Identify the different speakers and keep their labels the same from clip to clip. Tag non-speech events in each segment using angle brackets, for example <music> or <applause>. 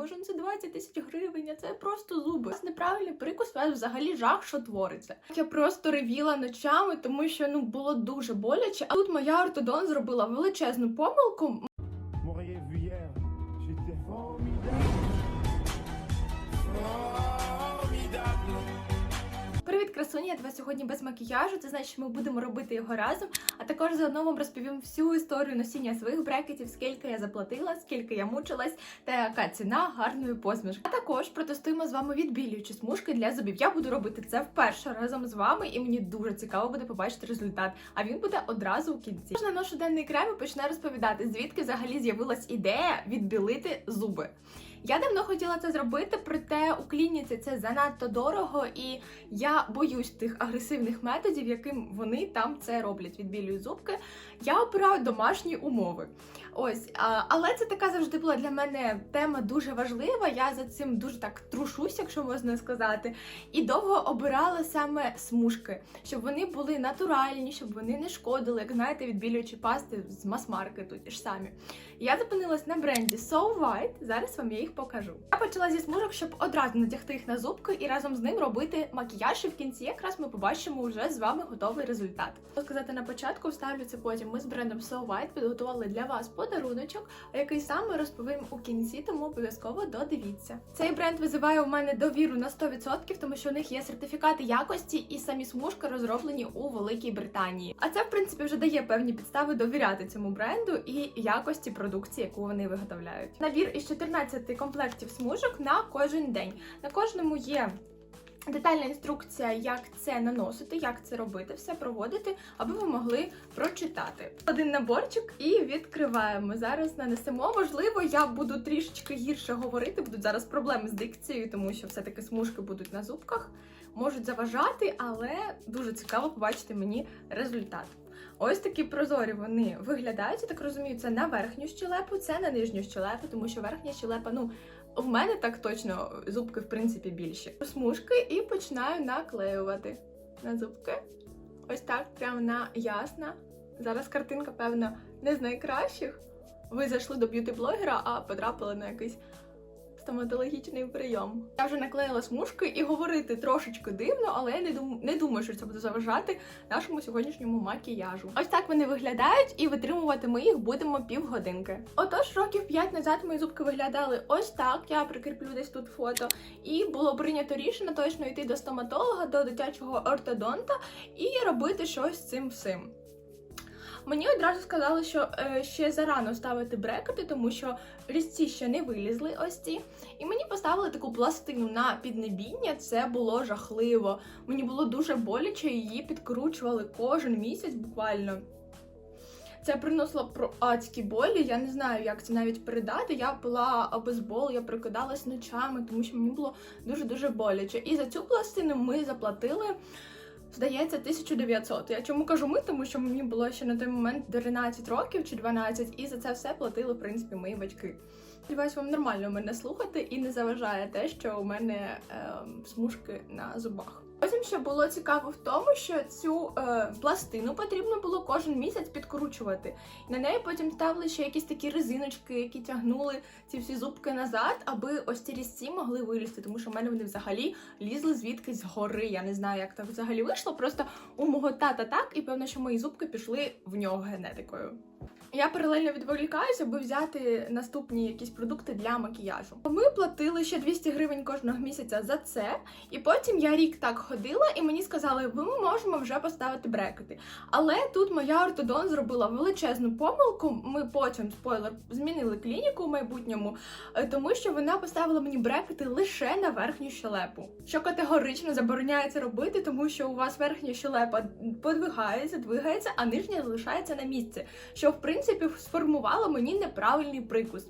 Speaker 1: боже, це 20 тисяч гривень, а це просто зуби. Це неправильний прикус, у вас взагалі жах, що твориться. Я просто ревіла ночами, тому що ну було дуже боляче. А тут моя ортодон зробила величезну помилку. Красуні! Я тебе сьогодні без макіяжу. Це значить, ми будемо робити його разом. А також заодно вам розповім всю історію носіння своїх брекетів, скільки я заплатила, скільки я мучилась, та яка ціна гарної посмішки. А також протестуємо з вами відбілюючі смужки для зубів. Я буду робити це вперше разом з вами, і мені дуже цікаво буде побачити результат. А він буде одразу у кінці. Тож наношу денний крем і почну розповідати, звідки взагалі з'явилась ідея відбілити зуби. Я давно хотіла це зробити, проте у клініці це занадто дорого, і я боюсь тих агресивних методів, яким вони там це роблять, відбілюють зубки. Я обираю домашні умови. Ось, але це така завжди була для мене тема дуже важлива. Я за цим дуже так трушусь, якщо можна сказати. І довго обирала саме смужки, щоб вони були натуральні, щоб вони не шкодили, як знаєте, відбілюючі пасти з мас-маркету ті ж самі. Я зупинилась на бренді So White, зараз вам я їх покажу. Я почала зі смужок, щоб одразу натягти їх на зубки і разом з ним робити макіяж. І в кінці якраз ми побачимо вже з вами готовий результат. Хочу сказати на початку, вставлю це потім. Ми з брендом So White підготували для вас подаруночок, який саме розповім у кінці, тому обов'язково додивіться. Цей бренд визиває у мене довіру на 100%, тому що у них є сертифікати якості і самі смужки розроблені у Великій Британії. А це, в принципі, вже дає певні підстави довіряти цьому бренду і якості продукції, яку вони виготовляють. Набір із 14 комплектів смужок на кожен день. На кожному є. Детальна інструкція, як це наносити, як це робити, все проводити, аби ви могли прочитати. Один наборчик і відкриваємо. Зараз нанесемо. Можливо, я буду трішечки гірше говорити. Будуть зараз проблеми з дикцією, тому що все-таки смужки будуть на зубках, можуть заважати, але дуже цікаво побачити мені результат. Ось такі прозорі вони виглядають. Я так розумію, це на верхню щелепу, це на нижню щелепу, тому що верхня щелепа, ну. В мене так точно зубки, в принципі, більші. Смужки і починаю наклеювати на зубки. Ось так, прямо на ясна. Зараз картинка, певно, не з найкращих. Ви зайшли до б'юті-блогера, а потрапили на якийсь стоматологічний прийом. Я вже наклеїла смужки і говорити трошечки дивно, але я не думаю, не думаю, що це буде заважати нашому сьогоднішньому макіяжу. Ось так вони виглядають, і витримувати ми їх будемо півгодинки. Отож, років 5 назад мої зубки виглядали ось так. Я прикріплю десь тут фото. І було прийнято рішення точно йти до стоматолога, до дитячого ортодонта і робити щось з цим всім. Мені одразу сказали, що е, ще зарано ставити брекети, тому що різці ще не вилізли ось ці. І мені поставили таку пластину на піднебіння. Це було жахливо. Мені було дуже боляче, її підкручували кожен місяць буквально. Це приносило про адські болі. Я не знаю, як це навіть передати. Я пила обезбол, я прокидалась ночами, тому що мені було дуже дуже боляче. І за цю пластину ми заплатили. Здається, 1900. Я чому кажу ми, тому що мені було ще на той момент 13 років чи 12, і за це все платили, в принципі, мої батьки. Сподіваюсь, вам нормально мене слухати і не заважає те, що у мене е, смужки на зубах. Потім ще було цікаво в тому, що цю е, пластину потрібно було кожен місяць підкручувати. На неї потім ставили ще якісь такі резиночки, які тягнули ці всі зубки назад, аби ось ці різці могли вилізти, тому що в мене вони взагалі лізли звідкись згори. Я не знаю, як так взагалі вийшло. Просто у мого тата так, і певно, що мої зубки пішли в нього генетикою. Я паралельно відволікаюся, аби взяти наступні якісь продукти для макіяжу. Ми платили ще 200 гривень кожного місяця за це, і потім я рік так ходила, і мені сказали, ми можемо вже поставити брекети. Але тут моя ортодон зробила величезну помилку. Ми потім спойлер змінили клініку в майбутньому, е, тому що вона поставила мені брекети лише на верхню щелепу, що категорично забороняється робити, тому що у вас верхня щелепа подвигається, двигається, а нижня залишається на місці, що в принципі сформувало мені неправильний прикус.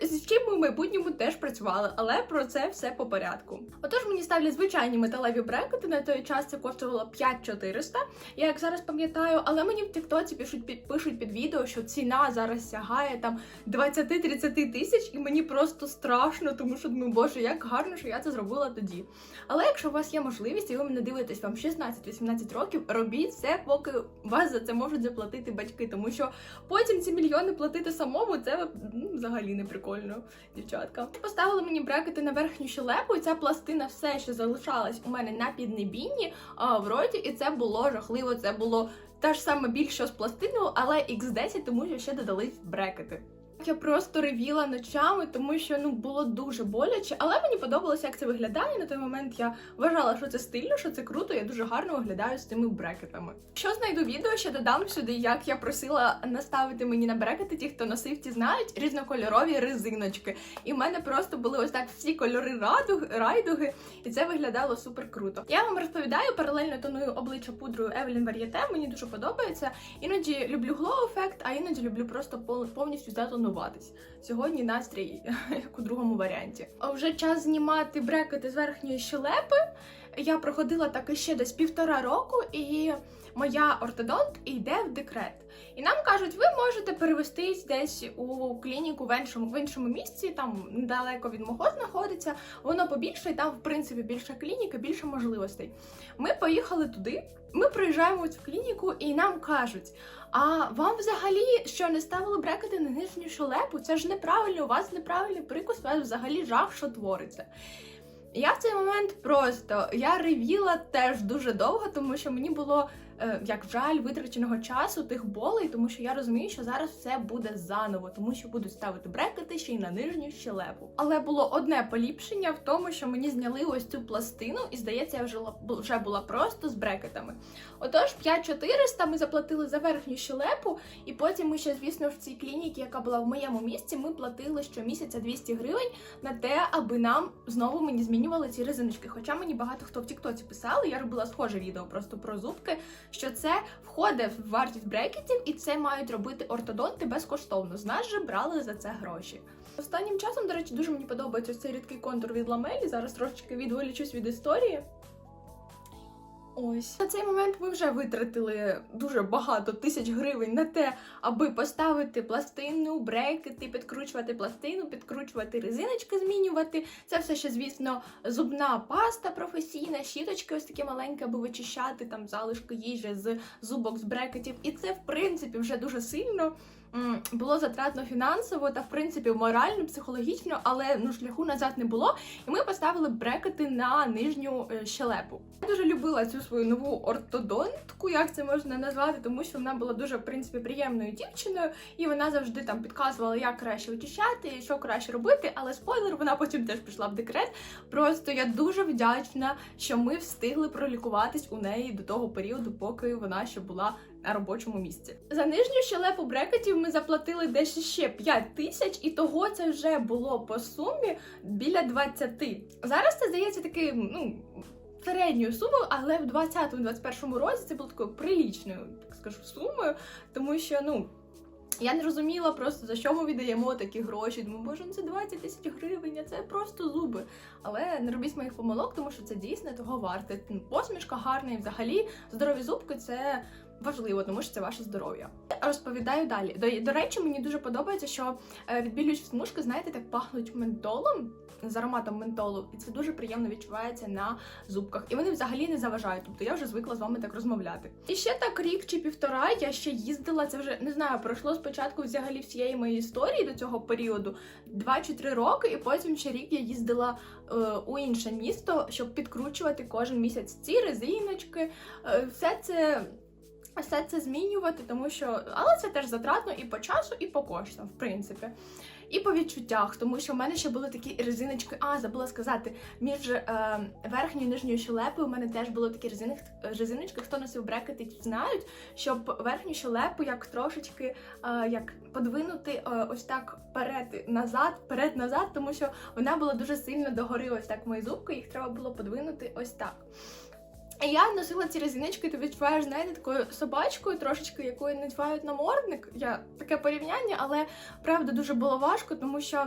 Speaker 1: З чим ми в майбутньому теж працювали, але про це все по порядку. Отож, мені ставлять звичайні металеві брекети. На той час це коштувало 5400, я як зараз пам'ятаю, але мені в Тіктоці пишуть під пишуть під відео, що ціна зараз сягає там 20-30 тисяч, і мені просто страшно, тому що ну боже, як гарно, що я це зробила тоді. Але якщо у вас є можливість, і ви мене дивитесь вам 16-18 років, робіть все, поки вас за це можуть заплатити батьки, тому що потім ці мільйони платити самому це ну, взагалі не прикольно, дівчатка. Поставили мені брекети на верхню щелепу, і ця пластина все ще залишалась у мене на піднебінні а, в роті, і це було жахливо. Це було та ж саме біль, з пластиною, але X10, тому що ще додались брекети. Я просто ревіла ночами, тому що ну було дуже боляче, але мені подобалося, як це виглядає. На той момент я вважала, що це стильно, що це круто. Я дуже гарно виглядаю з цими брекетами. Що знайду відео, ще додам сюди, як я просила наставити мені на брекети. Ті, хто носив, ті знають різнокольорові резиночки. І в мене просто були ось так всі кольори радуг, райдуги, і це виглядало супер круто. Я вам розповідаю, паралельно тоную обличчя пудрою Evelyn Varieté, Мені дуже подобається. Іноді люблю glow ефект, а іноді люблю просто повністю затонуватись. Сьогодні настрій <laughs> як у другому варіанті. А вже час знімати брекети з верхньої щелепи. Я проходила так іще десь півтора року, і моя ортодонт йде в декрет. І нам кажуть, ви можете перевестись десь у клініку в іншому, в іншому місці, там недалеко від мого знаходиться. Воно побільше, і там, в принципі, більша клініка, більше можливостей. Ми поїхали туди. Ми приїжджаємо в клініку, і нам кажуть: а вам взагалі що не ставили брекети на нижню щелепу? Це ж неправильно, у вас неправильний прикус, у вас взагалі жах, що твориться. Я в цей момент просто я ревіла теж дуже довго, тому що мені було е, як жаль витраченого часу тих болей, тому що я розумію, що зараз все буде заново, тому що будуть ставити брекети ще й на нижню щелепу. Але було одне поліпшення в тому, що мені зняли ось цю пластину, і здається, я вже, вже була просто з брекетами. Отож, 5400 ми заплатили за верхню щелепу, і потім ми ще, звісно, в цій клініці, яка була в моєму місці, ми платили щомісяця 200 гривень на те, аби нам знову мені змінювали ці резиночки. Хоча мені багато хто в Тіктоці писали, я робила схоже відео просто про зубки, що це входить в вартість брекетів, і це мають робити ортодонти безкоштовно. З нас же брали за це гроші. Останнім часом, до речі, дуже мені подобається цей рідкий контур від ламелі. Зараз трошечки відволічусь від історії. Ось на цей момент ми вже витратили дуже багато тисяч гривень на те, аби поставити пластину, брекети, підкручувати пластину, підкручувати резиночки, змінювати. Це все ще, звісно, зубна паста професійна, щіточки ось такі маленькі, аби вичищати там залишки їжі з зубок з брекетів. І це, в принципі, вже дуже сильно. Було затратно фінансово та в принципі морально, психологічно, але ну шляху назад не було. І ми поставили брекети на нижню е, щелепу. Я дуже любила цю свою нову ортодонтку, як це можна назвати, тому що вона була дуже в принципі приємною дівчиною, і вона завжди там підказувала, як краще очищати, що краще робити. Але спойлер, вона потім теж пішла в декрет. Просто я дуже вдячна, що ми встигли пролікуватись у неї до того періоду, поки вона ще була робочому місці. За нижню щелепу брекетів ми заплатили десь ще 5 тисяч, і того це вже було по сумі біля 20. Зараз це здається такий, ну. Середньою сумою, але в 20-21 році це було такою прилічною, так скажу, сумою, тому що ну я не розуміла просто за що ми віддаємо такі гроші. Думаю, боже, ну це 20 тисяч гривень, а це просто зуби. Але не робіть моїх помилок, тому що це дійсно того варте. Посмішка гарна і взагалі здорові зубки це важливо, тому що це ваше здоров'я. Розповідаю далі. До, до речі, мені дуже подобається, що е, відбілюючі смужки, знаєте, так пахнуть ментолом з ароматом ментолу, і це дуже приємно відчувається на зубках. І вони взагалі не заважають. Тобто я вже звикла з вами так розмовляти. І ще так рік чи півтора я ще їздила. Це вже не знаю, пройшло спочатку взагалі всієї моєї історії до цього періоду два чи три роки, і потім ще рік я їздила е, у інше місто, щоб підкручувати кожен місяць ці резиночки. Е, все це. Все це змінювати, тому що але це теж затратно і по часу, і по коштам, в принципі. І по відчуттях, тому що в мене ще були такі резиночки. А, забула сказати, між е, верхньою і нижньою щелепою у мене теж були такі резини, резиночки. Хто носив брекети, ті знають, щоб верхню щелепу як трошечки е, як подвинути е, ось так вперед назад, вперед назад, тому що вона була дуже сильно догори, ось так мої зубки, їх треба було подвинути ось так. Я носила ці резиночки, ти відчуваєш, знаєте, такою собачкою, трошечки, якою надівають намордник. Я таке порівняння, але правда дуже було важко, тому що.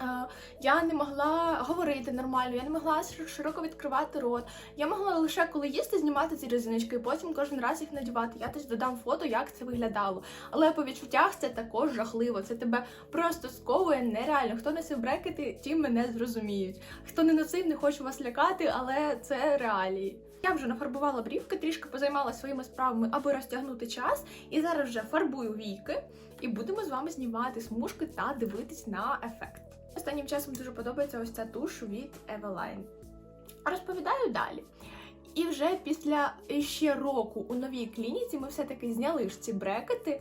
Speaker 1: Е, Я не могла говорити нормально, я не могла широко відкривати рот. Я могла лише коли їсти знімати ці резиночки, і потім кожен раз їх надівати. Я теж додам фото, як це виглядало. Але по відчуттях це також жахливо. Це тебе просто сковує нереально. Хто носив брекети, ті мене зрозуміють. Хто не носив, не хочу вас лякати, але це реалії. Я вже нафарбувала брівки, трішки позаймалася своїми справами, аби розтягнути час. І зараз вже фарбую війки, і будемо з вами знімати смужки та дивитись на ефект. Останнім часом дуже подобається ось ця туш від Eveline. Розповідаю далі. І вже після ще року у новій клініці ми все-таки зняли ж ці брекети.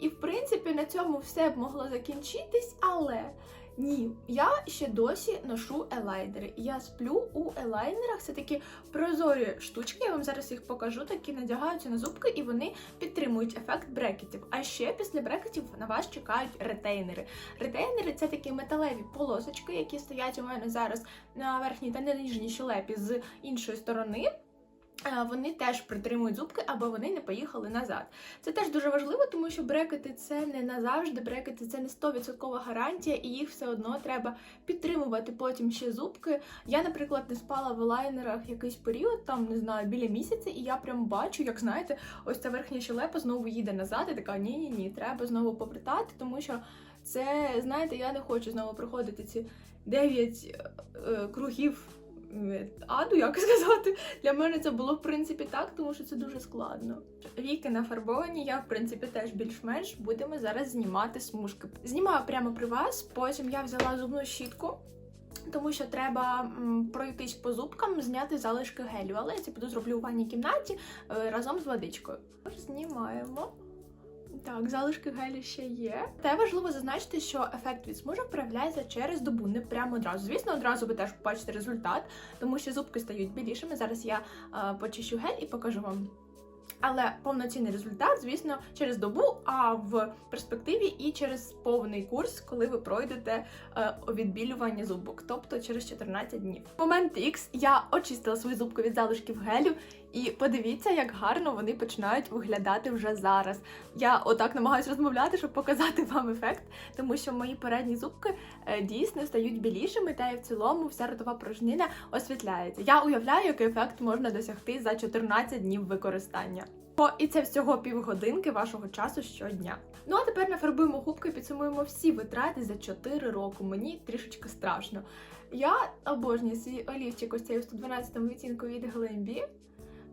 Speaker 1: І в принципі на цьому все б могло закінчитись, але ні, я ще досі ношу елайнери. Я сплю у елайнерах. Це такі прозорі штучки. Я вам зараз їх покажу. Такі надягаються на зубки, і вони підтримують ефект брекетів. А ще після брекетів на вас чекають ретейнери. Ретейнери це такі металеві полосочки, які стоять у мене зараз на верхній та на нижній щелепі з іншої сторони. Е, Вони теж притримують зубки, аби вони не поїхали назад. Це теж дуже важливо, тому що брекети це не назавжди, брекети це не 100% гарантія, і їх все одно треба підтримувати потім ще зубки. Я, наприклад, не спала в лайнерах якийсь період, там не знаю, біля місяця, і я прям бачу, як знаєте, ось ця верхня щелепа знову їде назад, і така ні, ні, треба знову повертати, тому що це, знаєте, я не хочу знову проходити ці 9 е, кругів. Е, Аду, як <laughs> сказати, для мене це було в принципі так, тому що це дуже складно. Віки нафарбовані, я в принципі теж більш-менш будемо зараз знімати смужки. Знімаю прямо при вас. Потім я взяла зубну щітку. Тому що треба пройтись по зубкам, зняти залишки гелю, але я це піду зроблю у ванній кімнаті е, разом з водичкою. Знімаємо. Так, залишки гелю ще є. Та важливо зазначити, що ефект від смужок проявляється через добу, не прямо одразу. Звісно, одразу ви теж побачите результат, тому що зубки стають білішими. Зараз я е, почищу гель і покажу вам. Але повноцінний результат, звісно, через добу, а в перспективі і через повний курс, коли ви пройдете е, відбілювання зубок, тобто через 14 днів. Момент X я очистила свої зубки від залишків гелю, і подивіться, як гарно вони починають виглядати вже зараз. Я отак намагаюся розмовляти, щоб показати вам ефект, тому що мої передні зубки е, дійсно стають білішими, та й в цілому вся ротова порожнина освітляється. Я уявляю, який ефект можна досягти за 14 днів використання. О, і це всього півгодинки вашого часу щодня. Ну а тепер нафарбуємо губки і підсумуємо всі витрати за 4 роки. Мені трішечки страшно. Я обожнюю свій олівчик ось цей у 112 відтінку від Glambi.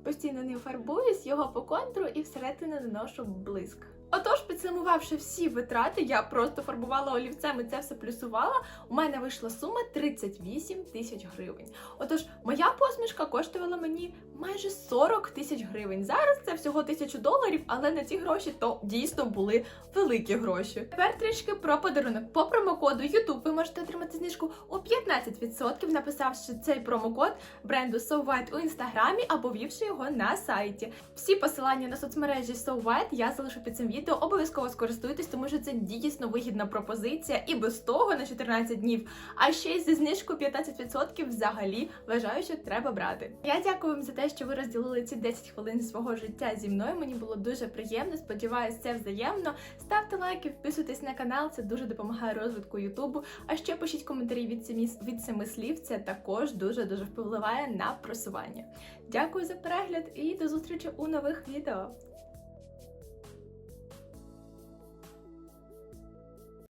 Speaker 1: Постійно ним фарбуюсь, його по контуру і всередину наношу блиск. Отож, підсумувавши всі витрати, я просто фарбувала олівцем і це все плюсувала. У мене вийшла сума 38 тисяч гривень. Отож, моя посмішка коштувала мені майже 40 тисяч гривень. Зараз це всього тисячу доларів, але на ці гроші то дійсно були великі гроші. Тепер трішки про подарунок. По промокоду YouTube ви можете отримати знижку у 15%, написавши цей промокод бренду So White у інстаграмі або ввівши його на сайті. Всі посилання на соцмережі So White я залишу під цим відео. Обов'язково скористуйтесь, тому що це дійсно вигідна пропозиція і без того на 14 днів. А ще й зі знижкою 15% взагалі вважаю, що треба брати. Я дякую вам за що ви розділили ці 10 хвилин свого життя зі мною. Мені було дуже приємно. Сподіваюсь, це взаємно. Ставте лайки, підписуйтесь на канал, це дуже допомагає розвитку Ютубу. А ще пишіть коментарі від семи, від семи слів. Це також дуже дуже впливає на просування. Дякую за перегляд і до зустрічі у нових відео.